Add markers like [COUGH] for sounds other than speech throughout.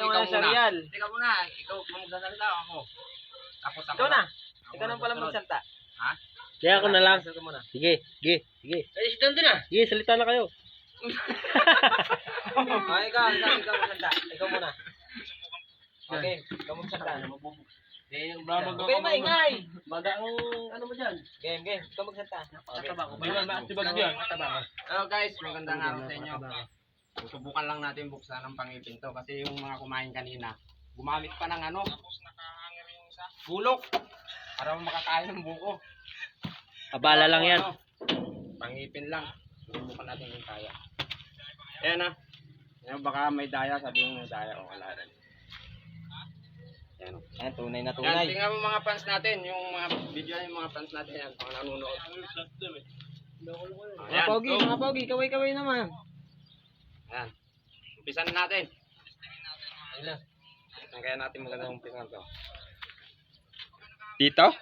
yung ikaw ano, muna. serial. Teka muna, ikaw magsasalita ako. Tapos ako. Ikaw na. Ikaw nang pala magsalta. Ha? Kaya ako na lang. Sige, sige, sige. Ay, si Don din ah. Sige, salita na kayo. [LAUGHS] Ah, ikaw, ikaw, ikaw magsalta. Ikaw muna. Okay, ikaw magsalta. Eh, Okay, maingay. Baga ang ano mo dyan? Game, game. Ikaw magsalta. Katabako. May maatibag dyan. Katabako. Hello guys, magandang araw sa inyo. Susubukan lang natin buksan ang pangipin to kasi yung mga kumain kanina, gumamit pa ng ano, bulok para makakain ng buko. Abala lang yan. Ano, pangipin lang. Susubukan natin yung kaya. Ayan na. Ayan, baka may daya, sabihin may daya o wala rin. Ayan o. Ayan, tunay na tunay. tingnan mo mga fans natin, yung mga video yung mga fans natin yan, mga nanonood. Mga Ayan, pogi, go. mga pogi. Kaway-kaway naman. Ayan. Umpisan na natin. Ayun lang. Ang kaya natin magandang umpisan to. Dito? [LAUGHS] [LAUGHS]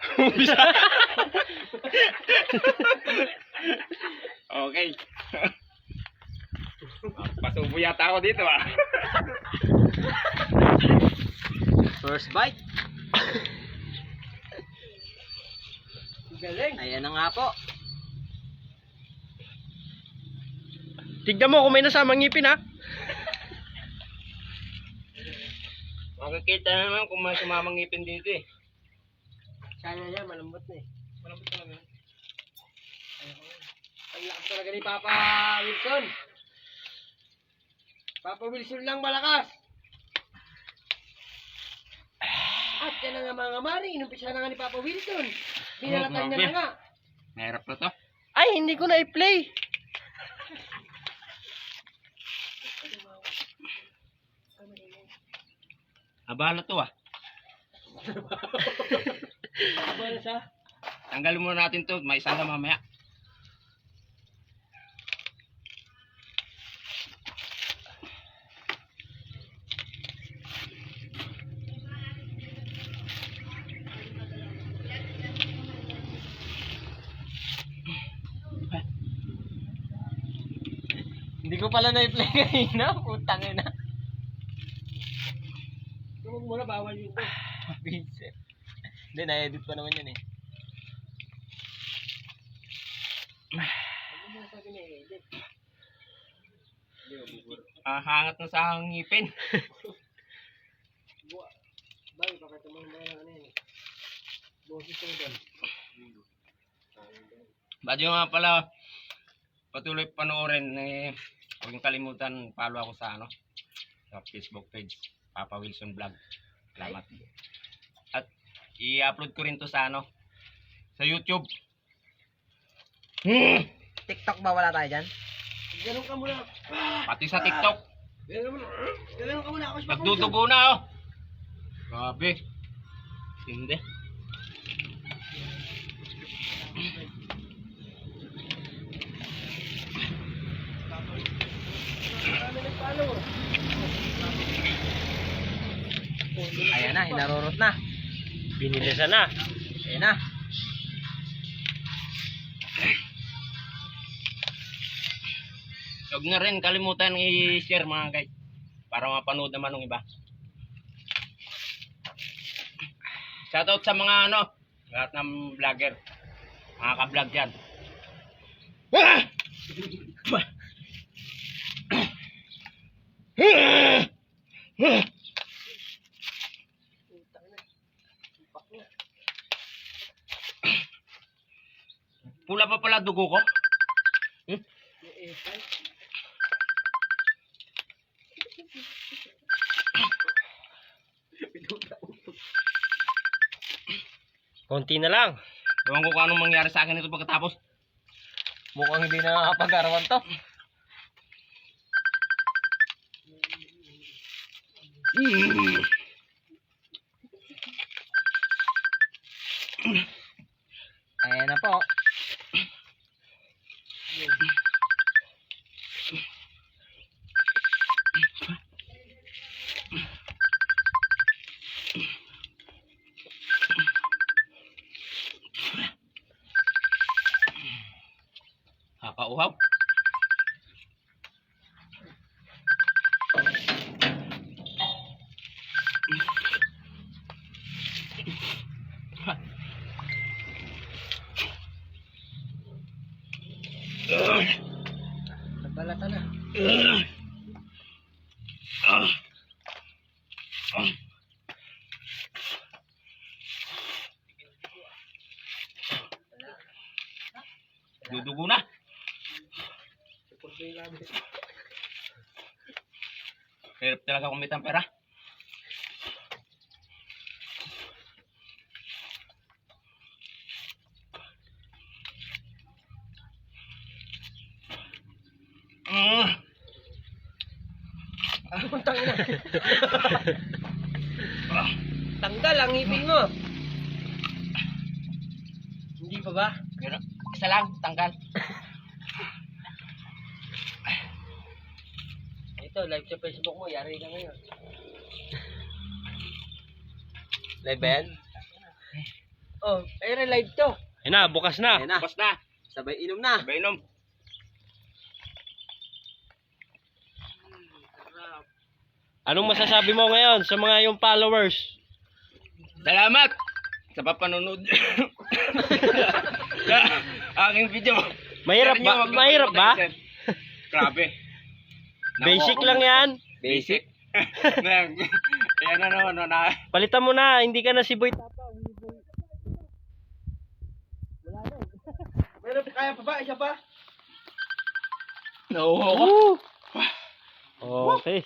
Okay. [LAUGHS] Pasubo yata ako dito ah. First bite. Galing. Ayan na nga po. Tignan mo kung may nasamang ngipin ha. Makikita naman kung may sumamang ngipin dito eh. Kaya yan, malambot na eh. Malambot talaga yan. Ang lakas talaga ni Papa Wilson. Papa Wilson lang malakas. At yan na nga mga mari, inumpisa na nga ni Papa Wilson. Binalatan niya na nga. Mahirap na to. Ay, hindi ko na i-play. Abala to ah. Abala siya. Tanggalin muna natin to. May isang na mamaya. Hindi ko pala na-play [LAUGHS] kanina. Putang ina. Muna, bawal yun. Vincent. Hindi, na-edit pa naman yun eh. Ano mo? Ah, hangat na sa ngipin. Bay, baka tumang ba ano yun eh. Boses ko doon. Badyo nga pala, patuloy panoorin eh, huwag kalimutan, follow ako sa ano, sa Facebook page, Papa Wilson Vlog. Salamat. At i-upload ko rin to sa ano, sa YouTube. TikTok ba wala tayo dyan? Ganun ka muna. Pati sa TikTok. Ganun ka muna. Ganun ka muna. Nagdudugo na oh. Grabe. Hindi. Ayan na, na. Binilisan na. Ayan na. Huwag na rin kalimutan i-share mga guys. Para mapanood naman ng iba. Shoutout sa mga ano, lahat ng vlogger. Mga ka-vlog dyan. Pula pa pala dugo ko. Konti na lang. Ewan ko kung anong mangyari sa akin ito pagkatapos. Mukhang hindi na nakakapag-arawan to. Ayan na po. Napauhaw. Nabalata na. Ah. Ah. Dudugo na. Hirap talaga kumita ang pera. Mm. Puntang ina. Tanggal ang ngipin mo. Hindi pa ba? Isa lang, tanggal. [LAUGHS] Ito, live sa Facebook mo. Yari ka ngayon. Live ba yan? Oh, ayun live to. Ayun na, bukas na. Ayan na. Tapos na. Sabay inom na. Sabay inom. Anong masasabi mo ngayon sa mga yung followers? Salamat sa papanonood. aking video. Mahirap ba? Mahirap ba? Grabe. Basic lang yan. Basic. Nang- [LAUGHS] Ayan na naman, no, na. Palitan mo na, hindi ka na si Boy Tapang. [LAUGHS] Meron pa kaya pa ba? Isa pa? Woo! Okay.